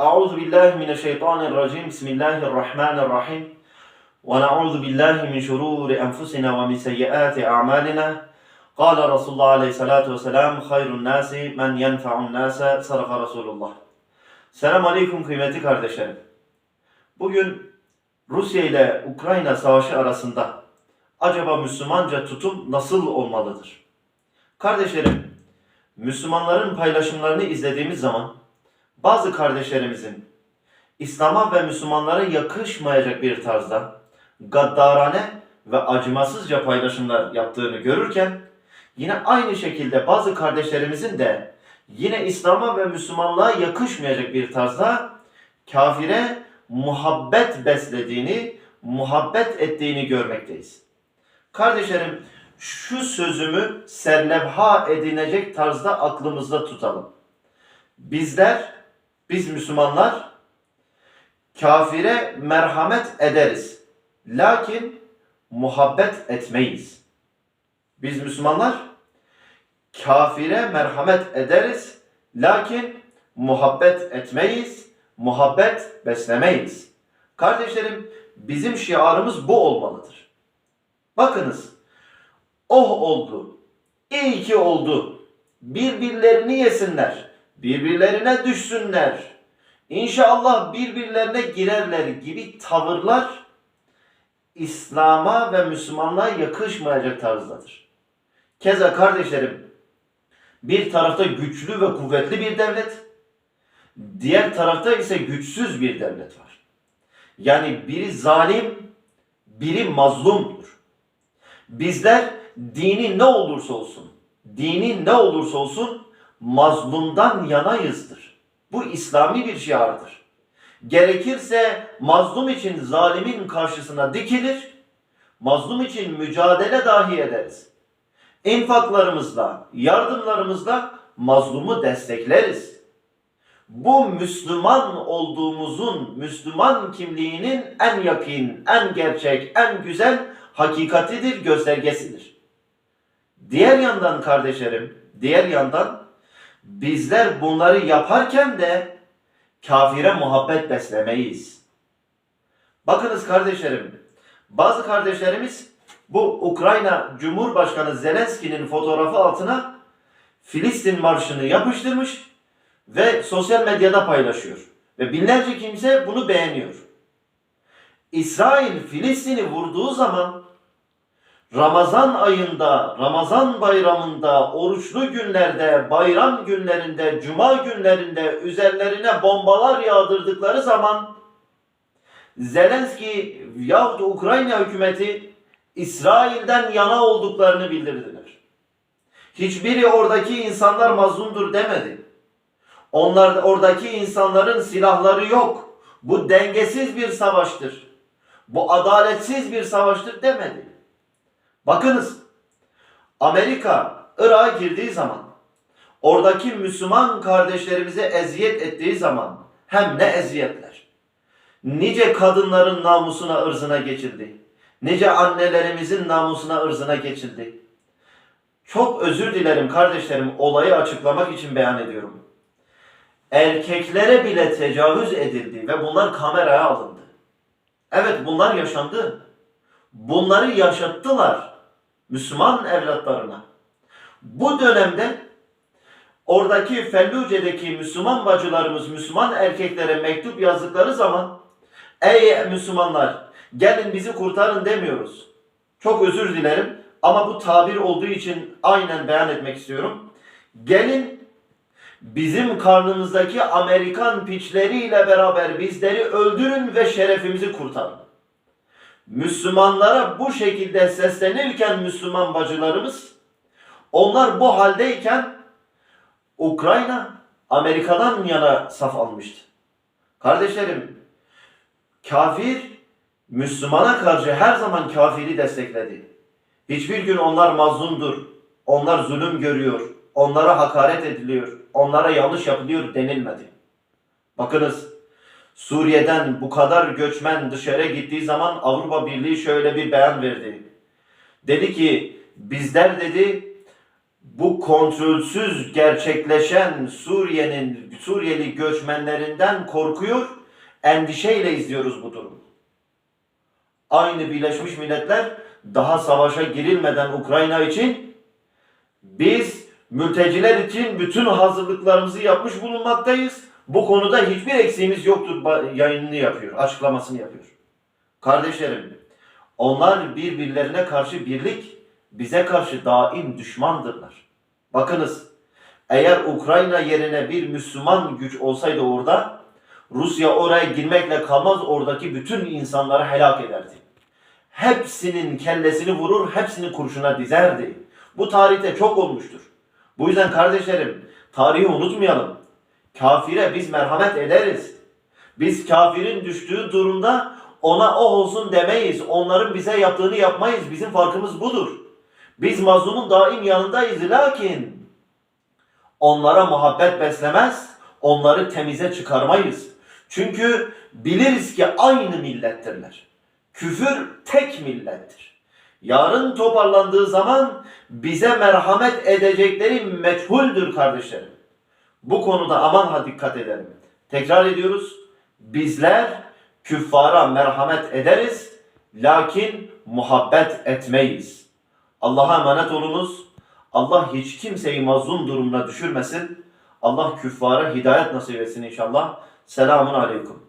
أعوذ بالله من الشيطان الرجيم بسم الله الرحمن الرحيم ونعوذ بالله من شرور أنفسنا ومن سيئات أعمالنا قال رسول الله عليه الصلاة والسلام خير الناس من ينفع الناس صدق رسول الله Selam Aleyküm kıymetli kardeşlerim. Bugün Rusya ile Ukrayna savaşı arasında acaba Müslümanca tutum nasıl olmalıdır? Kardeşlerim, Müslümanların paylaşımlarını izlediğimiz zaman bazı kardeşlerimizin İslam'a ve Müslümanlara yakışmayacak bir tarzda gaddarane ve acımasızca paylaşımlar yaptığını görürken yine aynı şekilde bazı kardeşlerimizin de yine İslam'a ve Müslümanlığa yakışmayacak bir tarzda kafire muhabbet beslediğini, muhabbet ettiğini görmekteyiz. Kardeşlerim şu sözümü serlevha edinecek tarzda aklımızda tutalım. Bizler, biz Müslümanlar kafire merhamet ederiz. Lakin muhabbet etmeyiz. Biz Müslümanlar kafire merhamet ederiz. Lakin muhabbet etmeyiz. Muhabbet beslemeyiz. Kardeşlerim bizim şiarımız bu olmalıdır. Bakınız oh oldu. İyi ki oldu. Birbirlerini yesinler. Birbirlerine düşsünler. İnşallah birbirlerine girerler gibi tavırlar İslam'a ve Müslümanlığa yakışmayacak tarzdadır. Keza kardeşlerim bir tarafta güçlü ve kuvvetli bir devlet, diğer tarafta ise güçsüz bir devlet var. Yani biri zalim, biri mazlumdur. Bizler dini ne olursa olsun, dini ne olursa olsun mazlumdan yanayızdır. Bu İslami bir şiardır. Gerekirse mazlum için zalimin karşısına dikilir, mazlum için mücadele dahi ederiz. İnfaklarımızla, yardımlarımızla mazlumu destekleriz. Bu Müslüman olduğumuzun, Müslüman kimliğinin en yakın, en gerçek, en güzel hakikatidir, göstergesidir. Diğer yandan kardeşlerim, diğer yandan bizler bunları yaparken de kafire muhabbet beslemeyiz. Bakınız kardeşlerim, bazı kardeşlerimiz bu Ukrayna Cumhurbaşkanı Zelenski'nin fotoğrafı altına Filistin marşını yapıştırmış ve sosyal medyada paylaşıyor. Ve binlerce kimse bunu beğeniyor. İsrail Filistin'i vurduğu zaman Ramazan ayında, Ramazan bayramında, oruçlu günlerde, bayram günlerinde, cuma günlerinde üzerlerine bombalar yağdırdıkları zaman Zelenski yahut Ukrayna hükümeti İsrail'den yana olduklarını bildirdiler. Hiçbiri oradaki insanlar mazlumdur demedi. Onlar oradaki insanların silahları yok. Bu dengesiz bir savaştır. Bu adaletsiz bir savaştır demedi. Bakınız Amerika Irak'a girdiği zaman oradaki Müslüman kardeşlerimize eziyet ettiği zaman hem ne eziyetler. Nice kadınların namusuna ırzına geçildi. Nice annelerimizin namusuna ırzına geçildi. Çok özür dilerim kardeşlerim olayı açıklamak için beyan ediyorum. Erkeklere bile tecavüz edildi ve bunlar kameraya alındı. Evet bunlar yaşandı. Bunları yaşattılar Müslüman evlatlarına. Bu dönemde oradaki Felluce'deki Müslüman bacılarımız Müslüman erkeklere mektup yazdıkları zaman ey Müslümanlar gelin bizi kurtarın demiyoruz. Çok özür dilerim ama bu tabir olduğu için aynen beyan etmek istiyorum. Gelin bizim karnımızdaki Amerikan piçleriyle beraber bizleri öldürün ve şerefimizi kurtarın. Müslümanlara bu şekilde seslenirken Müslüman bacılarımız onlar bu haldeyken Ukrayna Amerika'dan yana saf almıştı. Kardeşlerim kafir Müslümana karşı her zaman kafiri destekledi. Hiçbir gün onlar mazlumdur, onlar zulüm görüyor, onlara hakaret ediliyor, onlara yanlış yapılıyor denilmedi. Bakınız Suriye'den bu kadar göçmen dışarı gittiği zaman Avrupa Birliği şöyle bir beyan verdi. Dedi ki bizler dedi bu kontrolsüz gerçekleşen Suriye'nin Suriyeli göçmenlerinden korkuyor, endişeyle izliyoruz bu durumu. Aynı Birleşmiş Milletler daha savaşa girilmeden Ukrayna için biz mülteciler için bütün hazırlıklarımızı yapmış bulunmaktayız. Bu konuda hiçbir eksiğimiz yoktur yayınını yapıyor, açıklamasını yapıyor. Kardeşlerim, onlar birbirlerine karşı birlik, bize karşı daim düşmandırlar. Bakınız, eğer Ukrayna yerine bir Müslüman güç olsaydı orada, Rusya oraya girmekle kalmaz oradaki bütün insanları helak ederdi. Hepsinin kellesini vurur, hepsini kurşuna dizerdi. Bu tarihte çok olmuştur. Bu yüzden kardeşlerim, tarihi unutmayalım. Kafire biz merhamet ederiz. Biz kafirin düştüğü durumda ona o olsun demeyiz. Onların bize yaptığını yapmayız. Bizim farkımız budur. Biz mazlumun daim yanındayız. Lakin onlara muhabbet beslemez, onları temize çıkarmayız. Çünkü biliriz ki aynı millettirler. Küfür tek millettir. Yarın toparlandığı zaman bize merhamet edecekleri meçhuldür kardeşlerim. Bu konuda aman ha dikkat edelim. Tekrar ediyoruz. Bizler küffara merhamet ederiz lakin muhabbet etmeyiz. Allah'a emanet olunuz. Allah hiç kimseyi mazlum durumuna düşürmesin. Allah küffara hidayet nasip etsin inşallah. Selamun aleyküm.